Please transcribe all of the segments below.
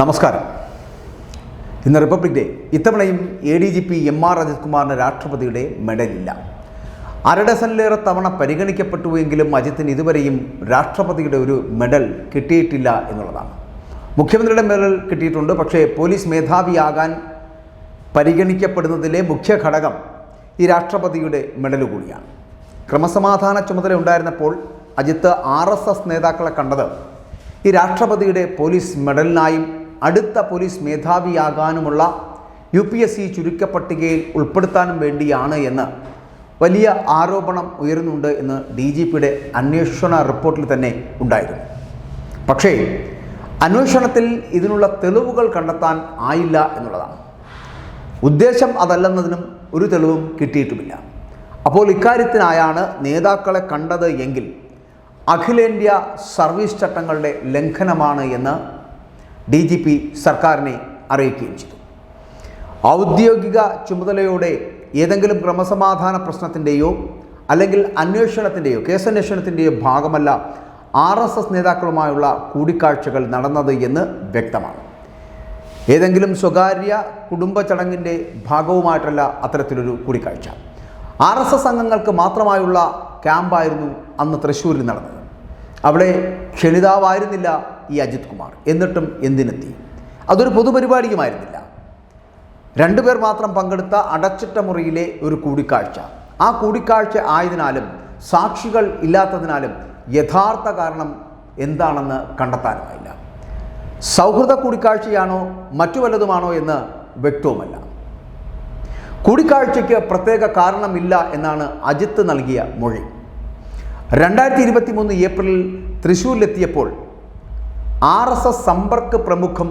നമസ്കാരം. ഇന്ന് republic day ഇത്തവണയും A D G P M R Ajith കുമാറിന് രാഷ്ട്രപതിയുടെ മെഡലില്ല അര ഡസനിലേറെ തവണ പരിഗണിക്കപ്പെട്ടുവെങ്കിലും അജിത്തിന് ഇതുവരെയും രാഷ്ട്രപതിയുടെ ഒരു മെഡൽ കിട്ടിയിട്ടില്ല എന്നുള്ളതാണ്. മുഖ്യമന്ത്രിയുടെ മെഡൽ കിട്ടിയിട്ടുണ്ട്. പക്ഷേ പോലീസ് മേധാവിയാകാൻ പരിഗണിക്കപ്പെടുന്നതിലെ മുഖ്യ ഘടകം ഈ രാഷ്ട്രപതിയുടെ മെഡൽ കൂടിയാണ്. ക്രമസമാധാന ചുമതല ഉണ്ടായിരുന്നപ്പോൾ അജിത്ത് ആർ നേതാക്കളെ കണ്ടത് ഈ രാഷ്ട്രപതിയുടെ പോലീസ് മെഡലിനായും അടുത്ത പോലീസ് മേധാവിയാകാനുമുള്ള യു പി എസ് സി ചുരുക്കപ്പട്ടികയിൽ ഉൾപ്പെടുത്താനും വേണ്ടിയാണ് എന്ന് വലിയ ആരോപണം ഉയരുന്നുണ്ട് എന്ന് ഡി ജി പിയുടെ അന്വേഷണ റിപ്പോർട്ടിൽ തന്നെ ഉണ്ടായിരുന്നു. പക്ഷേ അന്വേഷണത്തിൽ ഇതിനുള്ള തെളിവുകൾ കണ്ടെത്താൻ ആയില്ല എന്നുള്ളതാണ്. ഉദ്ദേശം അതല്ലെന്നതിനും ഒരു തെളിവും കിട്ടിയിട്ടുമില്ല. അപ്പോൾ ഇക്കാര്യത്തിനായാണ് നേതാക്കളെ കണ്ടത് എങ്കിൽ അഖിലേന്ത്യാ സർവീസ് ചട്ടങ്ങളുടെ ലംഘനമാണ് എന്ന് ഡി ജി പി സർക്കാരിനെ അറിയിക്കുകയും ചെയ്തു. ഔദ്യോഗിക ചുമതലയോടെ ഏതെങ്കിലും ക്രമസമാധാന പ്രശ്നത്തിന്റെയോ അല്ലെങ്കിൽ അന്വേഷണത്തിന്റെയോ കേസന്വേഷണത്തിന്റെയോ ഭാഗമല്ല ആർ എസ് എസ് നേതാക്കളുമായുള്ള കൂടിക്കാഴ്ചകൾ നടന്നത് എന്ന് വ്യക്തമാണ്. ഏതെങ്കിലും സ്വകാര്യ കുടുംബ ചടങ്ങിന്റെ ഭാഗവുമായിട്ടല്ല അത്തരത്തിലൊരു കൂടിക്കാഴ്ച. ആർ എസ് എസ് അംഗങ്ങൾക്ക് മാത്രമായുള്ള ക്യാമ്പായിരുന്നു അന്ന് തൃശ്ശൂരിൽ നടന്നത്. അവിടെ ക്ഷണിതാവായിരുന്നില്ല ഈ അജിത് കുമാർ. എന്നിട്ടും എന്തിനെത്തി? അതൊരു പൊതുപരിപാടിയുമായിരുന്നില്ല. രണ്ടുപേർ മാത്രം പങ്കെടുത്ത അടച്ചിട്ട മുറിയിലെ ഒരു കൂടിക്കാഴ്ച. ആ കൂടിക്കാഴ്ച ആയതിനാലും സാക്ഷികൾ ഇല്ലാത്തതിനാലും യഥാർത്ഥ കാരണം എന്താണെന്ന് കണ്ടെത്താനുമായില്ല. സൗഹൃദ കൂടിക്കാഴ്ചയാണോ മറ്റു വല്ലതുമാണോ എന്ന് വ്യക്തവുമല്ല. കൂടിക്കാഴ്ചയ്ക്ക് പ്രത്യേക കാരണമില്ല എന്നാണ് അജിത്ത് നൽകിയ മൊഴി. രണ്ടായിരത്തി ഇരുപത്തി മൂന്ന് ഏപ്രിലിൽ തൃശ്ശൂരിലെത്തിയപ്പോൾ ആർ എസ് എസ് സമ്പർക്ക് പ്രമുഖം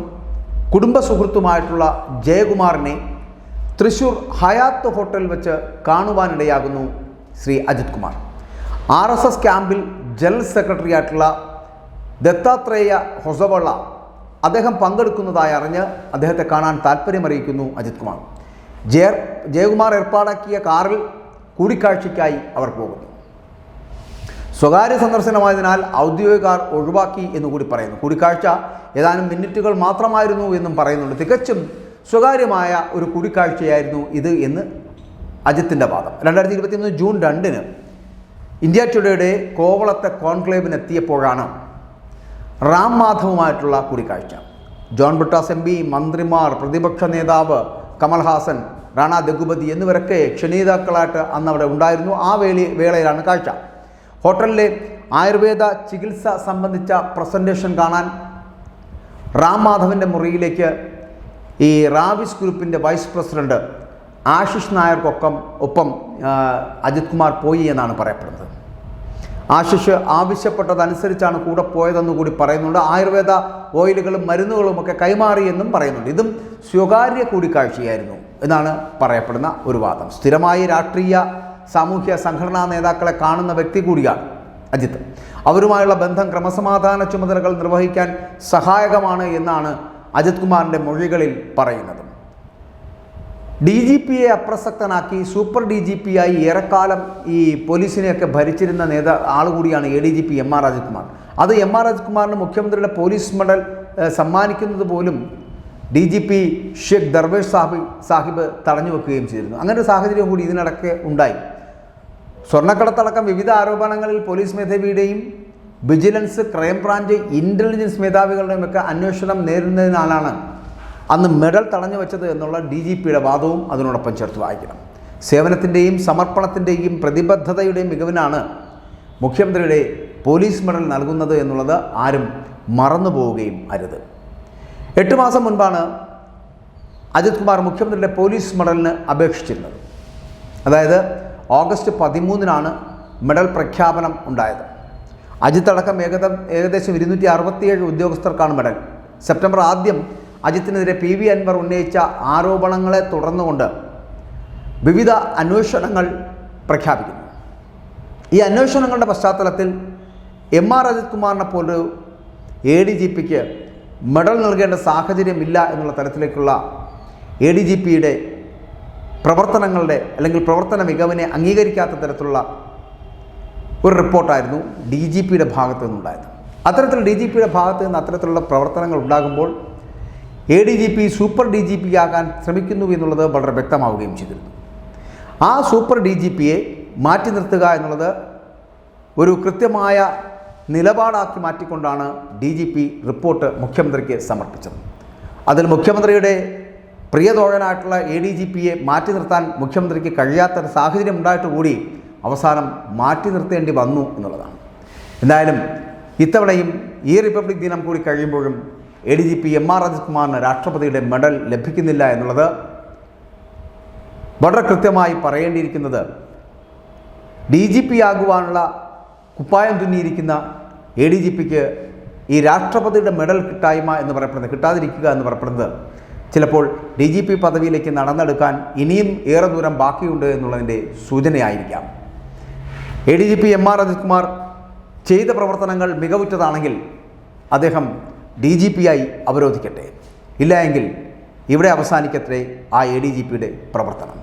കുടുംബ സുഹൃത്തുമായിട്ടുള്ള ജയകുമാറിനെ തൃശൂർ ഹയാത്ത് ഹോട്ടൽ വെച്ച് കാണുവാനിടയാകുന്നു Shri Ajith Kumar. R S S ക്യാമ്പിൽ ജനറൽ സെക്രട്ടറി ആയിട്ടുള്ള ദത്താത്രേയ ഹൊസവള്ള അദ്ദേഹം പങ്കെടുക്കുന്നതായി അറിഞ്ഞ് അദ്ദേഹത്തെ കാണാൻ താല്പര്യമറിയിക്കുന്നു അജിത് കുമാർ. ജയ ജയകുമാർ ഏർപ്പാടാക്കിയ കാറിൽ കൂടിക്കാഴ്ചയ്ക്കായി അവർ പോകുന്നു. സ്വകാര്യ സന്ദർശനമായതിനാൽ ഔദ്യോഗിക കാർ ഒഴിവാക്കി എന്ന് കൂടി പറയുന്നു. കൂടിക്കാഴ്ച ഏതാനും മിനിറ്റുകൾ മാത്രമായിരുന്നു എന്നും പറയുന്നുണ്ട്. തികച്ചും സ്വകാര്യമായ ഒരു കൂടിക്കാഴ്ചയായിരുന്നു ഇത് എന്ന് അജിത്തിന്റെ വാദം. രണ്ടായിരത്തി ഇരുപത്തി മൂന്ന് ജൂൺ രണ്ടിന് ഇന്ത്യ ടുഡേയുടെ കോവളത്തെ കോൺക്ലേവിനെത്തിയപ്പോഴാണ് റാം മാധവുമായിട്ടുള്ള കൂടിക്കാഴ്ച. ജോൺ ബ്രിട്ടാസ് എം പി മന്ത്രിമാർ പ്രതിപക്ഷ നേതാവ് കമൽഹാസൻ റാണ ദഗുപതി എന്നിവരൊക്കെ ക്ഷണീതാക്കളായിട്ട് അന്ന് അവിടെ ഉണ്ടായിരുന്നു. ആ വേളി വേളയിലാണ് കാഴ്ച. ഹോട്ടലിലെ ആയുർവേദ ചികിത്സ സംബന്ധിച്ച പ്രസന്റേഷൻ കാണാൻ റാം മാധവന്റെ മുറിയിലേക്ക് ഈ റാവിസ് ഗ്രൂപ്പിന്റെ വൈസ് പ്രസിഡന്റ് ആശിഷ് നായർക്കൊപ്പം ഒപ്പം അജിത് കുമാർ പോയി എന്നാണ് പറയപ്പെടുന്നത്. ആശിഷ് ആവശ്യപ്പെട്ടതനുസരിച്ചാണ് കൂടെ പോയതെന്ന് കൂടി പറയുന്നുണ്ട്. ആയുർവേദ ഓയിലുകളും മരുന്നുകളും ഒക്കെ കൈമാറിയെന്നും പറയുന്നുണ്ട്. ഇതും സ്വകാര്യ കൂടിക്കാഴ്ചയായിരുന്നു എന്നാണ് പറയപ്പെടുന്ന ഒരു വാദം. സ്ഥിരമായി രാഷ്ട്രീയ സാമൂഹ്യ സംഘടനാ നേതാക്കളെ കാണുന്ന വ്യക്തി കൂടിയാണ് അജിത്ത് അവരുമായുള്ള ബന്ധം ക്രമസമാധാന ചുമതലകൾ നിർവഹിക്കാൻ സഹായകമാണ് എന്നാണ് അജിത് കുമാറിന്റെ മൊഴികളിൽ പറയുന്നത്. ഡി ജി പിയെ അപ്രസക്തനാക്കി സൂപ്പർ ഡി ജി പി ആയി ഏറെക്കാലം ഈ പോലീസിനെയൊക്കെ ഭരിച്ചിരുന്ന നേതാ ആളുകൂടിയാണ് A D G P M R Rajakumar അത് എം ആർ രാജകുമാറിന് മുഖ്യമന്ത്രിയുടെ പോലീസ് മെഡൽ സമ്മാനിക്കുന്നത് പോലും D G P Sheikh Darvesh Saheb Saheb തടഞ്ഞു വെക്കുകയും ചെയ്തിരുന്നു. അങ്ങനെ ഒരു സാഹചര്യം കൂടി ഇതിനിടയ്ക്ക് ഉണ്ടായി. സ്വർണക്കടത്തടക്കം വിവിധ ആരോപണങ്ങളിൽ പോലീസ് മേധാവിയുടെയും വിജിലൻസ് ക്രൈംബ്രാഞ്ച് ഇന്റലിജൻസ് മേധാവികളുടെയും ഒക്കെ അന്വേഷണം നേരിടുന്നതിനാലാണ് അന്ന് മെഡൽ തടഞ്ഞു വെച്ചത് എന്നുള്ള ഡി ജി പിയുടെ വാദവും അതിനോടൊപ്പം ചേർത്ത് വായിക്കണം. സേവനത്തിന്റെയും സമർപ്പണത്തിന്റെയും പ്രതിബദ്ധതയുടെയും മികവിനാണ് മുഖ്യമന്ത്രിയുടെ പോലീസ് മെഡൽ നൽകുന്നത് എന്നുള്ളത് ആരും മറന്നു പോവുകയും അരുത്. എട്ട് മാസം മുൻപാണ് അജിത് കുമാർ മുഖ്യമന്ത്രിയുടെ പോലീസ് മെഡലിന് അപേക്ഷിച്ചിരുന്നത്. അതായത് ഓഗസ്റ്റ് പതിമൂന്നിനാണ് മെഡൽ പ്രഖ്യാപനം ഉണ്ടായത്. അജിത്ത് അടക്കം ഏകദം ഏകദേശം ഇരുന്നൂറ്റി അറുപത്തിയേഴ് ഉദ്യോഗസ്ഥർക്കാണ് മെഡൽ. സെപ്റ്റംബർ ആദ്യം അജിത്തിനെതിരെ പി വി അൻവർ ഉന്നയിച്ച ആരോപണങ്ങളെ തുടർന്നുകൊണ്ട് വിവിധ അന്വേഷണങ്ങൾ പ്രഖ്യാപിക്കുന്നു. ഈ അന്വേഷണങ്ങളുടെ പശ്ചാത്തലത്തിൽ എം ആർ അജിത് കുമാറിനെ പോലൊരു എ ഡി ജി പിക്ക് മെഡൽ നൽകേണ്ട സാഹചര്യമില്ല എന്നുള്ള തരത്തിലേക്കുള്ള എ ഡി ജി പിയുടെ പ്രവർത്തനങ്ങളുടെ അല്ലെങ്കിൽ പ്രവർത്തന മികവിനെ അംഗീകരിക്കാത്ത തരത്തിലുള്ള ഒരു റിപ്പോർട്ടായിരുന്നു ഡി ജി പിയുടെ ഭാഗത്തു നിന്നുണ്ടായത്. അത്തരത്തിൽ ഡി ജി പിയുടെ ഭാഗത്ത് നിന്ന് അത്തരത്തിലുള്ള പ്രവർത്തനങ്ങൾ ഉണ്ടാകുമ്പോൾ A D G P super D G P ആകാൻ ശ്രമിക്കുന്നു എന്നുള്ളത് വളരെ വ്യക്തമാവുകയും ചെയ്തിരുന്നു. ആ സൂപ്പർ ഡി ജി പിയെ മാറ്റി നിർത്തുക എന്നുള്ളത് ഒരു കൃത്യമായ നിലപാടാക്കി മാറ്റിക്കൊണ്ടാണ് ഡി ജി പി റിപ്പോർട്ട് മുഖ്യമന്ത്രിക്ക് സമർപ്പിച്ചത്. അതിൽ മുഖ്യമന്ത്രിയുടെ പ്രിയതോഴനായിട്ടുള്ള എ ഡി ജി പിയെ മാറ്റി നിർത്താൻ മുഖ്യമന്ത്രിക്ക് കഴിയാത്തൊരു സാഹചര്യം ഉണ്ടായിട്ട് കൂടി അവസാനം മാറ്റി നിർത്തേണ്ടി വന്നു എന്നുള്ളതാണ്. എന്തായാലും ഇത്തവണയും ഈ റിപ്പബ്ലിക് ദിനം കൂടി കഴിയുമ്പോഴും A D G P M R അജിത്കുമാറിന് രാഷ്ട്രപതിയുടെ മെഡൽ ലഭിക്കുന്നില്ല എന്നുള്ളത് വളരെ കൃത്യമായി പറയേണ്ടിയിരിക്കുന്നത് ഡി ജി പി ആകുവാനുള്ള കുപ്പായം തുന്നിയിരിക്കുന്ന എ ഡി ജി പിക്ക് ഈ രാഷ്ട്രപതിയുടെ മെഡൽ കിട്ടായ്മ എന്ന് പറയപ്പെടുന്നത് കിട്ടാതിരിക്കുക എന്ന് പറയപ്പെടുന്നത് ചിലപ്പോൾ ഡി ജി പി പദവിയിലേക്ക് നടന്നെടുക്കാൻ ഇനിയും ഏറെ ദൂരം ബാക്കിയുണ്ട് എന്നുള്ളതിന്റെ സൂചനയായിരിക്കാം. A D G P M R Ajithkumar ചെയ്ത പ്രവർത്തനങ്ങൾ മികവുറ്റതാണെങ്കിൽ അദ്ദേഹം ഡി ജി പി ആയി അവരോധിക്കട്ടെ. ഇല്ല എങ്കിൽ ഇവിടെ അവസാനിക്കട്ടെ ആ എ ഡി ജി പിയുടെ പ്രവർത്തനം.